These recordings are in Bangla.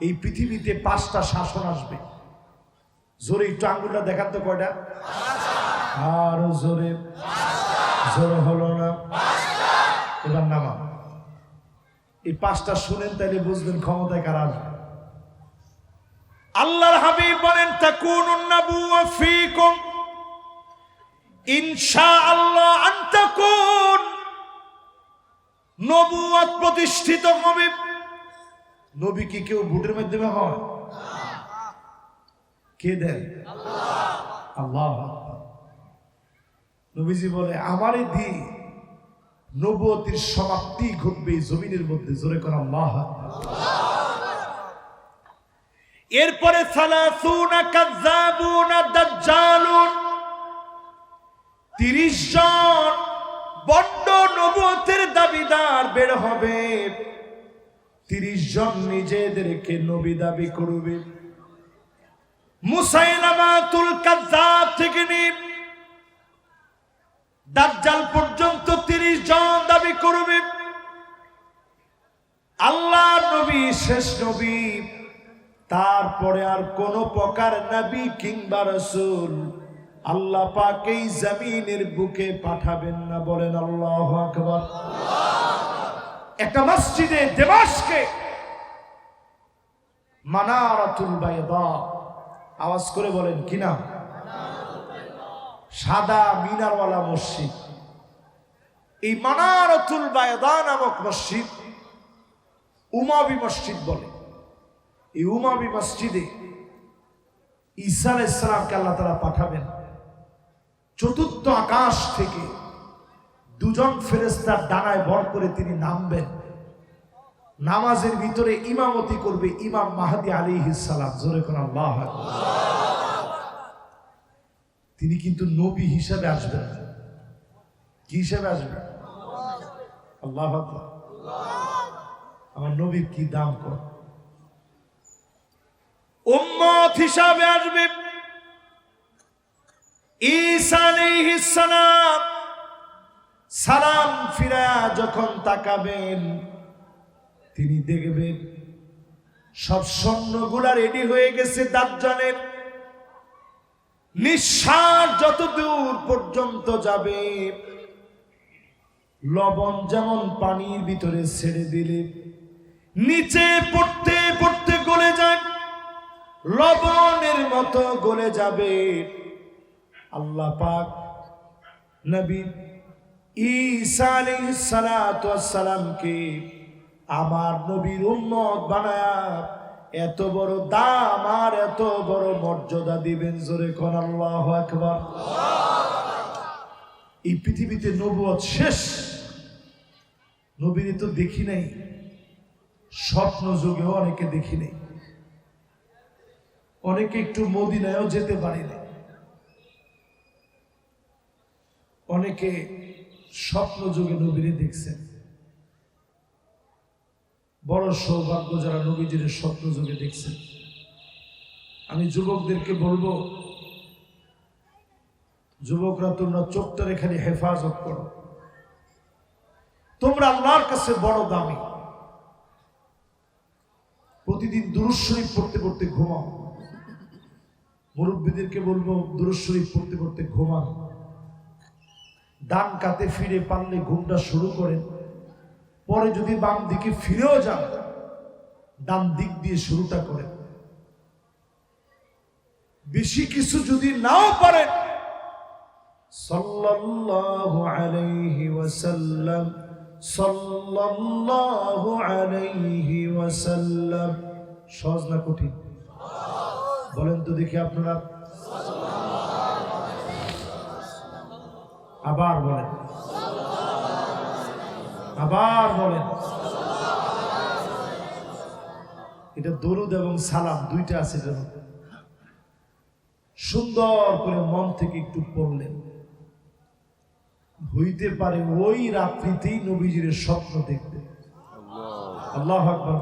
এই পৃথিবীতে পাঁচটা শাসন আসবে। জোরে একটু আঙ্গুলটা দেখান তো কয়টা? আর জোরে। জোরে হলো না? এবার নামা এই পাঁচটা শুনেন, তাইলে বুঝবেন ক্ষমতায় কারা আসবে। আল্লাহর হাবিব বলেন নাবুওয়া ফীকুম। ইনশাআল্লাহ আন তাকুন। নবুয়ত প্রতিষ্ঠিত হবে। নবী কি কেউ ভোটের মাধ্যমে হয়? কে দেন আল্লাহ। নবীজি বলে, আমারই দি নবতির সমাপ্তি ঘটবে জমিনের মধ্যে। জোরে করা আল্লাহ। এরপরে 30 জন বড্ড নবুয়তের দাবিদার বের হবে। তিরিশ জন নিজেদেরকে নবী দাবি করবে। থেকে নিয়ে দাজ্জাল পর্যন্ত তিরিশ জন দাবি করবে। আল্লাহর নবী, শেষ নবী। তারপরে আর কোন প্রকার নবী কিংবা রসুল আল্লাহ পাক এই জমিনের বুকে পাঠাবেন না বলেন আল্লাহ আকবার। একটা মসজিদে দেবাসকে মানারাতুল বাইদা। আওয়াজ করে বলেন, কি নাম? সাদা মিনারওয়ালা মসজিদ। এই মানারাতুল বায়দা নামক মসজিদ উমাবি মসজিদ বলে। এই উমাবি মসজিদে ঈসা ইসলামকে আল্লাহ তারা পাঠাবেন। চতুর্থ আকাশ থেকে দুজন ফেরেস্তার ডানায় ভর করে তিনি নামবেন। নামাজের ভিতরে ইমামতি করবে ইমাম মাহাদি আলী সালাম। জোরে আল্লাহ তিনি কিন্তু নবী হিসাবে আসবেন। কি হিসাবে আসবেন? আল্লাহ আমার নবীর কি দাম কর উম্মত হিসাবে আসবে ঈসা আলাইহিস সালাম। সালাম ফিরা যখন তাকাবেন, তিনি দেখবেন সব স্বর্ণগুলা রেডি হয়ে গেছে দাজ্জালের। নিঃশ্বাস যত দূর পর্যন্ত যাবে, লবণ যেমন পানির ভিতরে ছেড়ে দিলে, নিচে পড়তে পড়তে গলে যায়, লবণের মতো গলে যাবে। আল্লাহ পাক নবী ঈসা আমার নবীর উম্মত বানায়া এত বড় দাম আর এত বড় মর্যাদা দিবেন জোরে কোন আল্লাহু এই পৃথিবীতে নবুয়ত শেষ। নবীরে তো দেখি নাই। স্বপ্ন যুগেও অনেকে দেখি নাই। অনেকে একটু মদিনায়ও যেতে পারি অনেকে স্বপ্ন যুগে নবীরে দেখছেন। বড় সৌভাগ্য যারা নবীজির স্বপ্ন যুগে দেখছেন। আমি যুবকদেরকে বলব, যুবকরা তোমরা চোখটার এখানে হেফাজত করো। তোমরা আল্লাহর কাছে বড় দামি। প্রতিদিন দুরুজ শরীফ পড়তে পড়তে ঘুমাও। মুরব্বীদেরকে বলব দুরুজ শরীফ পড়তে পড়তে ঘুমাও। ডান কাতে ফিরে পারলে ঘুমটা শুরু করেন। পরে যদি বাম দিকে ফিরেও যান, ডান দিক দিয়ে শুরুটা করেন। বেশি কিছু যদি নাও পারেন, সাল্লাল্লাহু সহজ না কঠিন? বলেন তো দেখি আপনারা। আবার বলেন। আবার বলেন। এটা দরুদ এবং সালাম দুইটা আছে যেন। সুন্দর করে মন থেকে একটু পড়লেন। হইতে পারে ওই রাত্রিতেই নবীজির স্বপ্ন দেখতে আল্লাহ আকবার।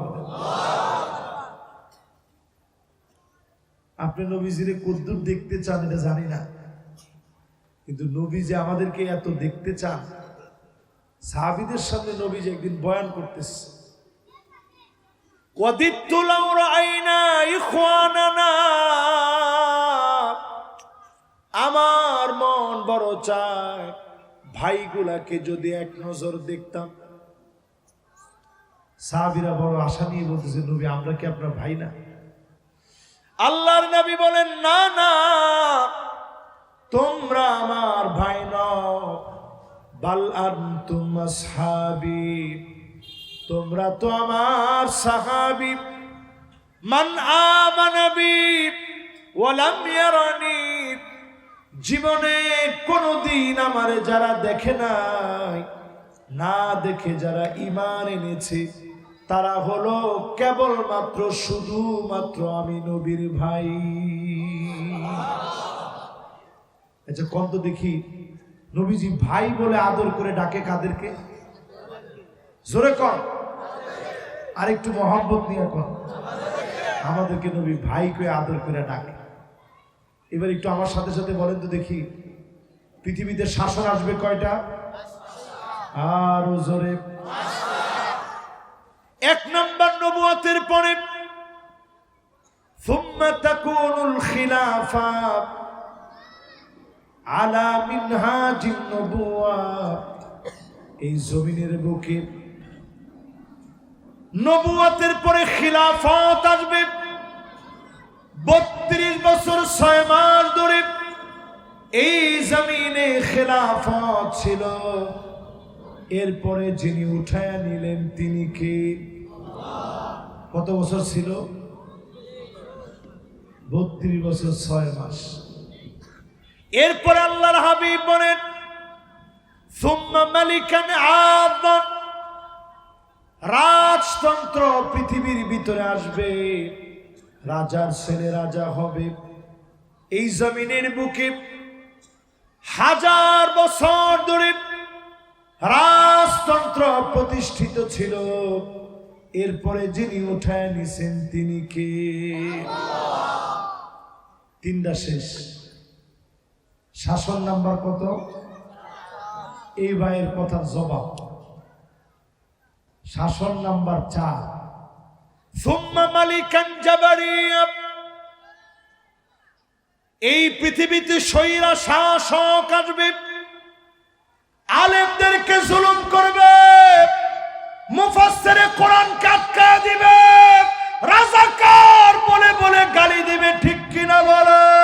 আপনি নবীজিরে কদ্দুর দেখতে চান এটা জানি না। কিন্তু নবী যে আমাদেরকে এত দেখতে চান, সাহাবিদের সামনে নবী যে একদিন বয়ান করতেছে আমার মন বড় চায় ভাইগুলাকে যদি এক নজর দেখতাম। সাহাবিরা বড় আশা নিয়ে বলতেছে, নবী, আমরা কি আপনার ভাই না? আল্লাহর নবী বলেন, না না। তোমরা আমার ভাই নও। বাল তোমরা তো আমার সাহাবি। মান আমানবি ওয়ালাম ইয়ারানি। জীবনে কোনোদিন আমারে যারা দেখে নাই, না দেখে যারা ইমান এনেছে, তারা হলো কেবলমাত্র শুধুমাত্র আমি নবীর ভাই। আচ্ছা কম তো দেখি নবীজি ভাই বলে আদর করে ডাকে কাদেরকে জোরে কর আর একটু মহব্বত নিয়ে কর আমাদেরকে নবী ভাই করে আদর করে ডাকে এবার একটু আমার সাথে সাথে বলেন তো দেখি পৃথিবীতে শাসন আসবে কয়টা আরো জোরে এক নম্বর নবুয়তের পরে ثم تكون الخلافة আলা মিনহাজিন নবুয়া। এই জমিনের বুকে নবুয়াতের পরে খিলাফত আসবে। বত্রিশ বছর ছয় মাস ধরে এই জমিনে খেলাফত ছিল। এরপরে যিনি উঠায় নিলেন, তিনি কে? কত বছর ছিল? বত্রিশ বছর ছয় মাস। এরপরে আল্লাহর হাবিব বলেন রাজতন্ত্র পৃথিবীর ভিতরে আসবে, রাজার ছেলে রাজা হবে। এই জমিনের বুকে হাজার বছর ধরে রাজতন্ত্র প্রতিষ্ঠিত ছিল। এরপরে যিনি উঠায় নিছেন তিনি কে? তিনটা শেষ। শাসন নাম্বার কত? এই ভাইয়ের কথার জবাব। শাসন নাম্বার চার। এই পৃথিবীতে সৈরা শাসক আসবে। আলেমদেরকে জুলুম করবে। মুফাসসিরে কোরআন কাটকা দিবে রাজাকার বলে বলে গালি দিবে ঠিক কিনা বলেন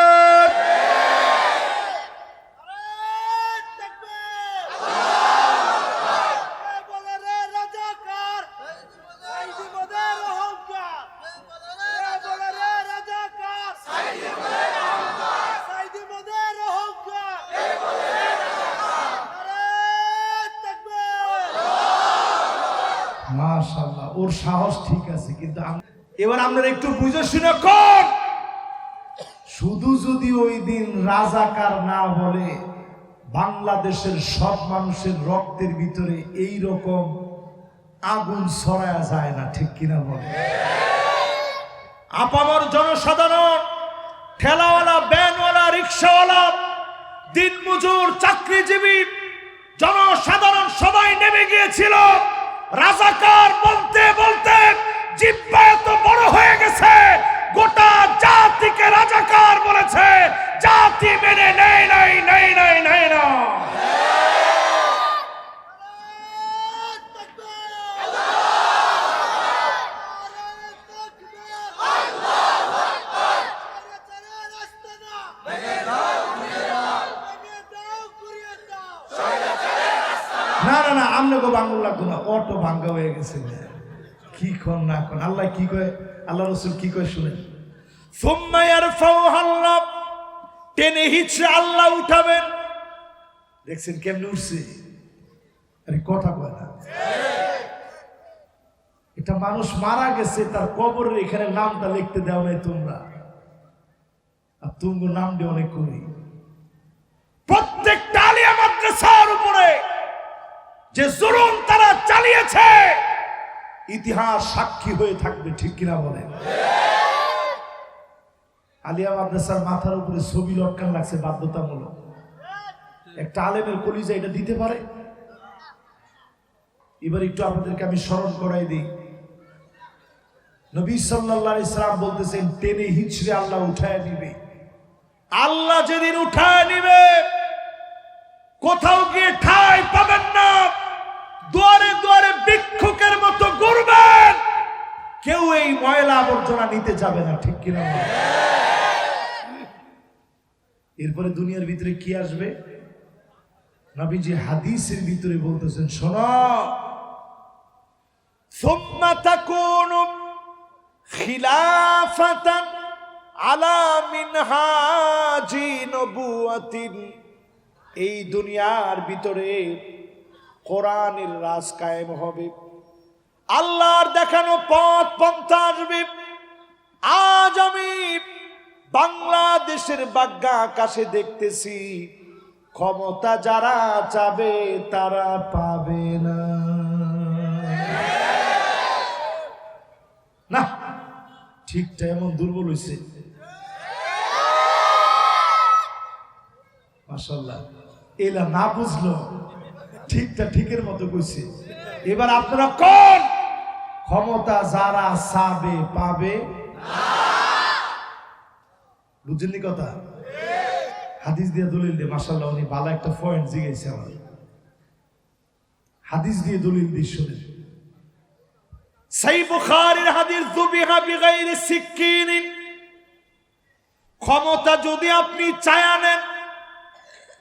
মাশাআল্লাহ ওর সাহস ঠিক আছে, কিন্তু এবার আপনারা একটু বুঝে শুনে কর শুধু যদি ওই দিন রাজাকার না বলে বাংলাদেশের সব মানুষের রক্তের ভিতরে এই রকম আগুন ছড়ায়া যায় না, ঠিক কিনা বলে আপামর জনসাধারণ, ঠেলাওয়ালা, ব্যানওয়ালা, রিক্সাওয়ালা, দিনমজুর, চাকরিজীবী, জনসাধারণ সবাই নেমে গিয়েছিল। রাজাকার বলতে বলতে জিব্বা তো বড় হয়ে গেছে গোটা জাতিকে রাজাকার বলেছে জাতি মেনে নেই নাই নাই নাই নাই না না না না আমনে গো বাঙ্গুল লাগতো না অটো ভাঙ্গা হয়ে গেছে কি না আল্লাহ কি কয়? আল্লাহ রসুল কি কয় টেনে আল্লাহ উঠাবেন। দেখছেন কেমনে উঠছে? আরে কথা কয় না। এটা মানুষ মারা গেছে, তার কবরের এখানে নামটা লিখতে দেও নাই তোমরা। আর তুমি নাম দিয়ে অনেক করি প্রত্যেকটা আলিয়া মাদ্রাসার উপরে যে জুলুম তারা চালিয়েছে ইতিহাস সাক্ষী হয়ে থাকবে, ঠিক কিনা বলেন? আলিয়া মাদ্রাসার মাথার উপরে ছবি লটকান লাগছে বাধ্যতামূলক। একটা আলেমের কলিজা এটা দিতে পারে? এবার একটু আপনাদেরকে আমি স্মরণ করাই দিই। নবী সাল্লাল্লাহু আলাইহি সাল্লাম বলতেছেন, টেনে হিচড়ে আল্লাহ উঠায় নিবে। আল্লাহ যেদিন উঠায় নিবে, কোথাও গিয়ে ঠাই পাবেন না। দুয়ারে দুয়ারে ভিক্ষুকের মতো করবেন। কেউ এই ময়লা আবর্জনা নিতে যাবে না, ঠিক কিনা এরপরে দুনিয়ার ভিতরে কি আসবে? নবীজি হাদিসের ভিতরে বলতেছেন, শোন। খিলাফাতান আলামিন মিনহাজি নবুয়াতিন। এই দুনিয়ার ভিতরে কোরআনের রাজ কায়েম হবে। আল্লাহর দেখানো পথ, পন্থা আসবে। আজ আমি বাংলাদেশের বাগ্যা আকাশে দেখতেছি, ক্ষমতা যারা চাবে তারা পাবে না। না, ঠিকটা এমন দুর্বল হয়েছে মাসাল্লাহ এলা না বুঝলো, ঠিকটা ঠিকের মতো কইছে। এবার আপনারা কোন ক্ষমতা যারা চাবে পাবে? বুঝলেন কথা? হাদিস দিয়ে দলিল দিয়ে মাসাল্লাহ উনি ভালো একটা পয়েন্ট জিগেছে আমার। হাদিস দিয়ে দলিল দিয়ে শুনেন সেই বুখারীর হাদিস যুবিহা বিগাইরি সিক্কিন ক্ষমতা যদি আপনি চায়া নেন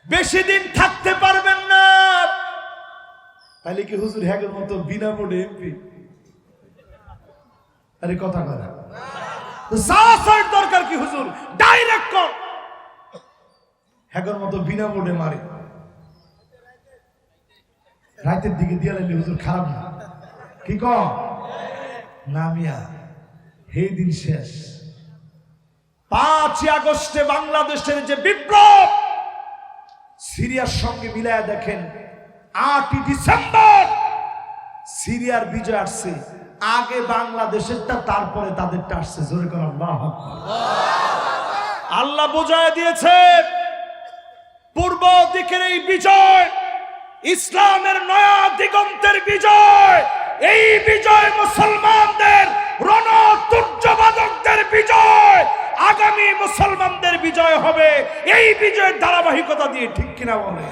বেশি দিন থাকতে পারবেন না। তাহলে কি হুজুর হ্যাগের মতো বিনা মোড়ে এমপি? আরে কথা কথা সাহসের দরকার কি হুজুর? ডাইরেক্ট কর হ্যাগের মতো বিনা মোড়ে মারে। রাতের দিকে দিয়ে লাইলে হুজুর খারাপ না। কি কম নামিয়া হে দিন শেষ। পাঁচই আগস্টে বাংলাদেশের যে বিপ্লব সিরিয়ার সঙ্গে মিলায়া দেখেন আটই ডিসেম্বর সিরিয়ার বিজয় আসছে। আগে বাংলাদেশেরটা, তারপরে তাদেরটা আসছে। জোরে কর, আল্লাহ আল্লাহ বোঝায় দিয়েছে, পূর্ব দিকের এই বিজয়, ইসলামের নয়া দিগন্তের বিজয়, এই বিজয় মুসলমানদের রণতুর্যবাদকদের বিজয়, আগামী মুসলমানদের বিজয় হবে। এই বিজয়ের ধারাবাহিকতা দিয়ে ঠিক কিনা বলে?